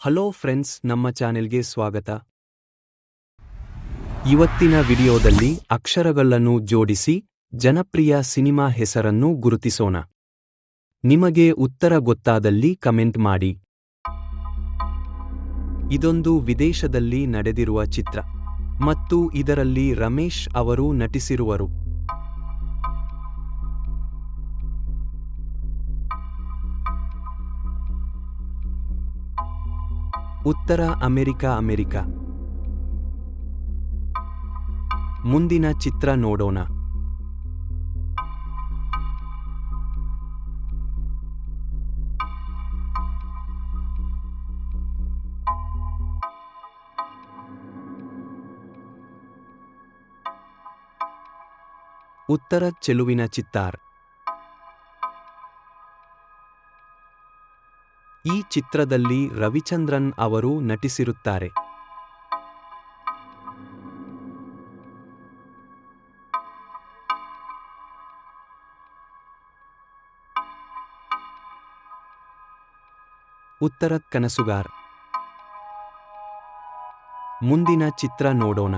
Hello friends, ನಮ್ಮ ಚಾನೆಲ್ಗೆ ಸ್ವಾಗತ. ಇವತ್ತಿನ ವಿಡಿಯೋದಲ್ಲಿ ಅಕ್ಷರಗಳನ್ನು ಜೋಡಿಸಿ ಜನಪ್ರಿಯ ಸಿನಿಮಾ ಹೆಸರನ್ನು ಗುರುತಿಸೋಣ. ನಿಮಗೆ ಉತ್ತರ ಗೊತ್ತಾದಲ್ಲಿ ಕಮೆಂಟ್ ಮಾಡಿ. ಇದೊಂದು ವಿದೇಶದಲ್ಲಿ ನಡೆದಿರುವ ಚಿತ್ರ. ಮತ್ತು ಇದರಲ್ಲಿ ರಮೇಶ್ ಅವರು ನಟಿಸಿರುವರು. ಉತ್ತರ ಅಮೆರಿಕ ಅಮೆರಿಕ. ಮುಂದಿನ ಚಿತ್ರ ನೋಡೋಣ. ಉತ್ತರ ಚೆಲುವಿನ ಚಿತ್ತಾರ್. ಈ ಚಿತ್ರದಲ್ಲಿ ರವಿಚಂದ್ರನ್ ಅವರು ನಟಿಸಿರುತ್ತಾರೆ. ಉತ್ತರ ಕನಸುಗಾರ್ ಮುಂದಿನ ಚಿತ್ರ ನೋಡೋಣ.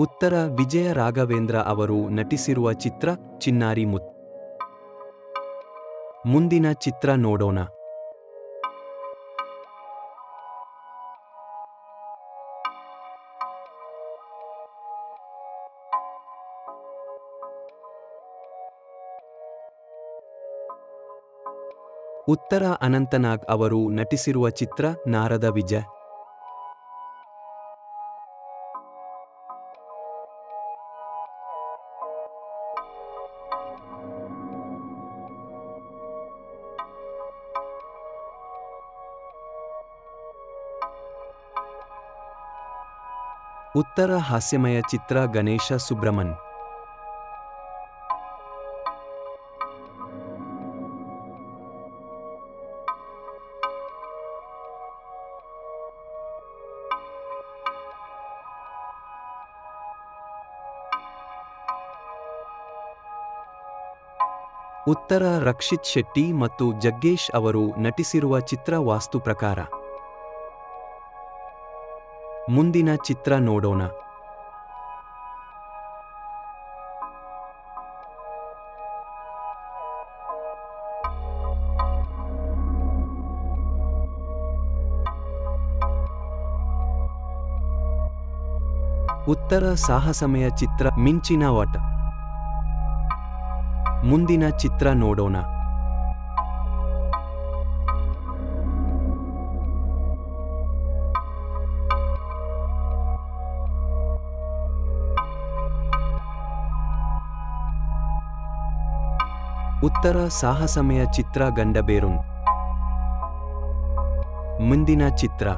ಉತ್ತರ ವಿಜಯ ರಾಘವೇಂದ್ರ ಅವರು ನಟಿಸಿರುವ ಚಿತ್ರ ಚಿನ್ನಾರಿ ಮುತ್ ಮುಂದಿನ ಚಿತ್ರ ನೋಡೋಣ. ಉತ್ತರ ಅನಂತನಾಗ್ ಅವರು ನಟಿಸಿರುವ ಚಿತ್ರ ನಾರದ ವಿಜಯ್. ಉತ್ತರ ಹಾಸ್ಯಮಯ ಚಿತ್ರ ಗಣೇಶ ಸುಬ್ರಮಣ್ ಉತ್ತರ ರಕ್ಷಿತ್ ಶೆಟ್ಟಿ ಮತ್ತು ಜಗ್ಗೇಶ್ ಅವರು ನಟಿಸಿರುವ ಚಿತ್ರ ವಾಸ್ತು ಪ್ರಕಾರ. ಮುಂದಿನ ಚಿತ್ರ ನೋಡೋಣ. ಉತ್ತರ ಸಾಹಸಮಯ ಚಿತ್ರ ಮಿಂಚಿನ ವಾಟ. ಮುಂದಿನ ಚಿತ್ರ ನೋಡೋಣ. ಉತ್ತರ ಸಾಹಸಮಯ ಚಿತ್ರ ಗಂಡಬೇರುನ್ ಮುಂದಿನ ಚಿತ್ರ.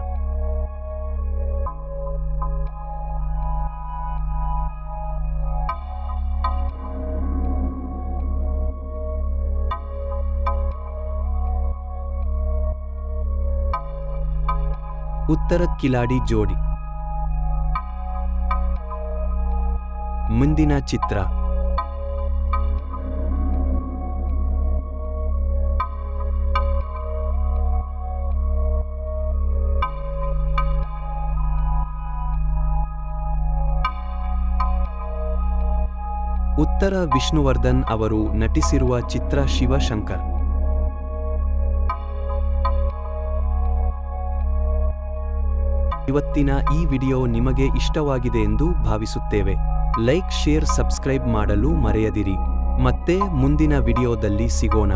ಉತ್ತರ ಕಿಲಾಡಿ ಜೋಡಿ. ಮುಂದಿನ ಚಿತ್ರ. ಉತ್ತರ ವಿಷ್ಣುವರ್ಧನ್ ಅವರು ನಟಿಸಿರುವ ಚಿತ್ರ ಶಿವಶಂಕರ್. ಇವತ್ತಿನ ಈ ವಿಡಿಯೋ ನಿಮಗೆ ಇಷ್ಟವಾಗಿದೆ ಎಂದು ಭಾವಿಸುತ್ತೇವೆ. ಲೈಕ್, ಶೇರ್, ಸಬ್ಸ್ಕ್ರೈಬ್ ಮಾಡಲು ಮರೆಯದಿರಿ. ಮತ್ತೆ ಮುಂದಿನ ವಿಡಿಯೋದಲ್ಲಿ ಸಿಗೋಣ.